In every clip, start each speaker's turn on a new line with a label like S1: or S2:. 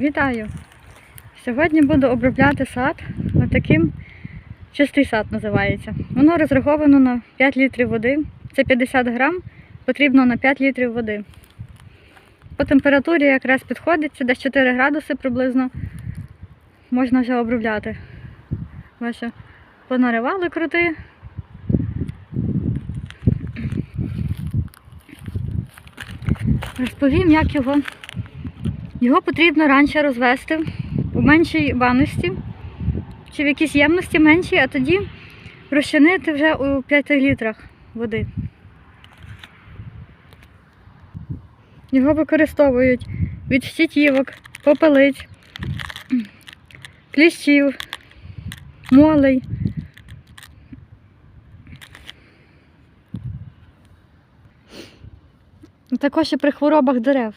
S1: Вітаю! Сьогодні буду обробляти сад. Отаким чистий сад називається. Воно розраховано на 5 літрів води. Це 50 грам, потрібно на 5 літрів води. По температурі якраз підходить, це десь 4 градуси приблизно. Можна вже обробляти. Бачу, понаривали крути. Розповім, як його. Його потрібно раніше розвести у меншій ванності чи в якійсь ємності меншій, а тоді розчинити вже у 5 літрах води. Його використовують від щитівок, попелиць, кліщів, молей. Також і при хворобах дерев.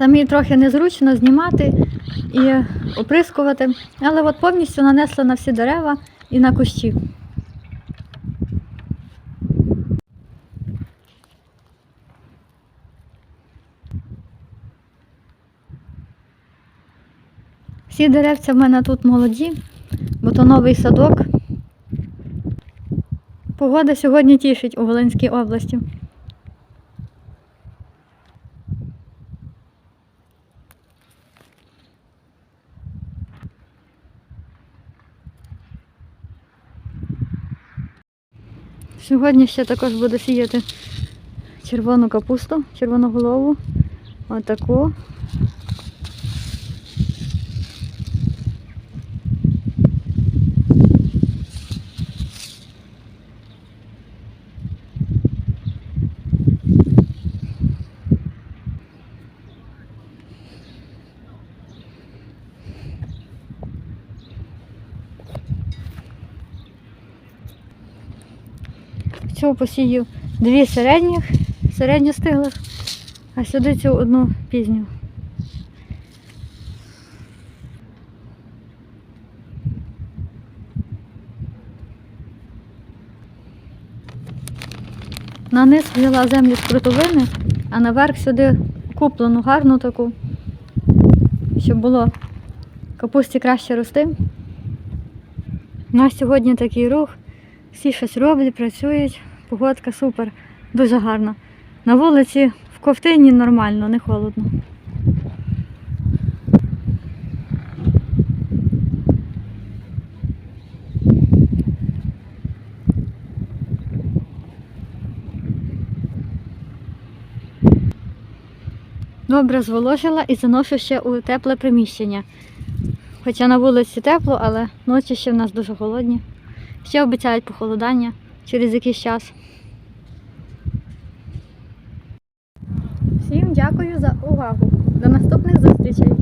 S1: Самі трохи незручно знімати і оприскувати, але от повністю нанесла на всі дерева і на кущі. Всі деревця в мене тут молоді, бо то новий садок. Погода сьогодні тішить у Волинській області. Сьогодні ще також буду сіяти червону капусту, червоноголову. Отаку. Цього посію дві середніх, середньостиглих, а сюди цю одну пізню. На низ взяла землю з крутовини, а наверх сюди куплену гарну таку, щоб було капусті краще рости. У нас сьогодні такий рух. Всі щось роблять, працюють, погодка супер, дуже гарна. На вулиці в ковтині нормально, не холодно. Добре зволожила і заношу ще у тепле приміщення. Хоча на вулиці тепло, але ночі ще в нас дуже холодні. Ще обіцяють похолодання через якийсь час. Всім дякую за увагу. До наступних зустрічей!